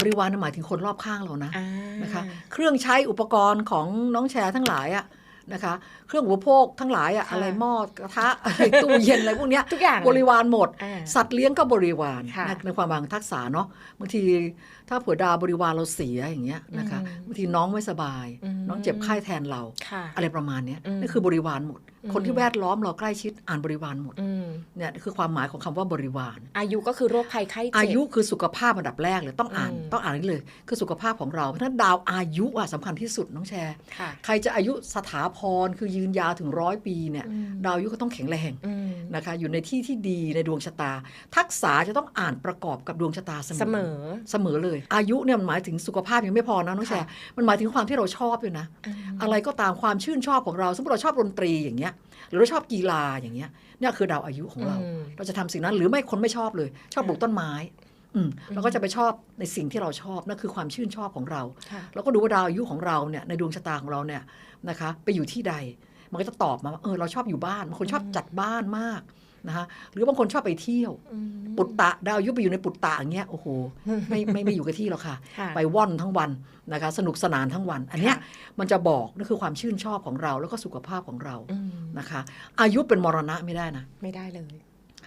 บริวารน่ะหมายถึงคนรอบข้างเรานะอ่านะคะ เครื่องใช้อุปกรณ์ของน้องแชร์ทั้งหลายอะนะคะ เครื่องอุปโภคทั้งหลายอะค่ะอะไรหม้อกระทะตู้เย็นอะไรพวกเนี้ยทุกอย่างบริวารหมดอ่าสัตว์เลี้ยงก็บริวารค่ะนะในความหมายของทักษะเนาะบางทีถ้าเผื่อดาวบริวารเราเสียอย่างเงี้ยนะคะอืมบางทีน้องไม่สบายอืม น้องเจ็บไข้แทนเราค่ะอะไรประมาณเนี้ยอืมนี่คือบริวารหมดอืมคนที่แวดล้อมเราใกล้ชิดอ่านบริวารหมดอืมเนี่ยคือความหมายของคำว่าบริวาร อายุก็คือโรคภัยไข้เจ็บอายุคือสุขภาพอันดับแรกเลยต้องอ่านอืมต้องอ่านนี่เลย คือสุขภาพของเราเพราะฉะนั้นดาวอายุอะสำคัญที่สุดน้องแชร์ค่ะใครจะอายุสถาพรคือยืนยาวถึงร้อยปีเนี่ยอืมดาวอายุก็ต้องแข็งแรงอืม นะคะอยู่ในที่ที่ดีในดวงชะตา ทักษะจะต้องอ่านประกอบกับดวงชะตาเสมอ เสมอเสมอเลย อายุเนี่ยมันหมายถึงสุขภาพยังไม่พอนะน้องแชร์มันหมายถึงความที่เราชอบด้วยนะ อะไรก็ตามความชื่นชอบของเรา สมมติเราชอบดนตรีอย่างเงี้ยหรือเราชอบกีฬาอย่างเงี้ยเนี่ยคือดาวอายุของเราอืมเราจะทำสิ่งนั้นหรือไม่คนไม่ชอบเลย ชอบปลูกต้นไม้อืมเราก็จะไปชอบในสิ่งที่เราชอบนั่นคือความชื่นชอบของเราค่ะแล้วก็ดูว่าดาวอายุของเราเนี่ยในดวงชะตาของเราเนี่ยนะคะ ไปอยู่ที่ใด มันก็จะตอบมาว่าเออเราชอบอยู่บ้านบางคนชอบจัดบ้านมากนะคะหรือบางคนชอบไปเที่ยวอืมปุตตะดาวอายุไปอยู่ในปุตตะอย่างเงี้ยโอ้โหไม่ไม่ไม่อยู่กับที่หรอกค่ะค่ะไปว่อนทั้งวันนะคะสนุกสนานทั้งวัน อันเนี้ยค่ะมันจะบอกนั่นคือความชื่นชอบของเรา แล้วก็สุขภาพของเราอืมนะคะ อายุเป็นมรณะไม่ได้นะ ไม่ได้เลย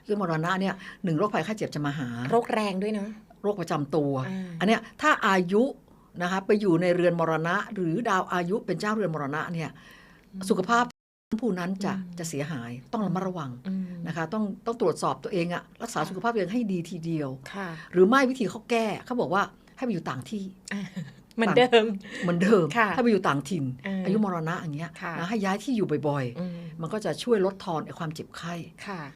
เรื่องมรณะเนี่ยหนึ่งโรคภัยไข้เจ็บจะมาหา โรคแรงด้วยเนาะโรคประจำตัวอ่าอันเนี้ยถ้าอายุนะคะไปอยู่ในเรือนมรณะ หรือดาวอายุเป็นเจ้าเรือนมรณะเนี่ย สุขภาพผู้นั้นจะจะเสียหายต้องระมัดระวังอืมนะคะต้องต้องตรวจสอบตัวเองอะรักษาสุขภาพตัวเองให้ดีทีเดียวค่ะหรือไม่วิธีเขาแก้เขาบอกว่าให้ไปอยู่ต่างที่เหมือนเดิมเหมือนเดิมค่ะให้ไปอยู่ต่างถิ่นอ่าอายุมรณะอย่างเงี้ยค่ะนะให้ย้ายที่อยู่บ่อยอืมๆมันก็จะช่วยลดทอนไอ้ความเจ็บไข้ค่ะ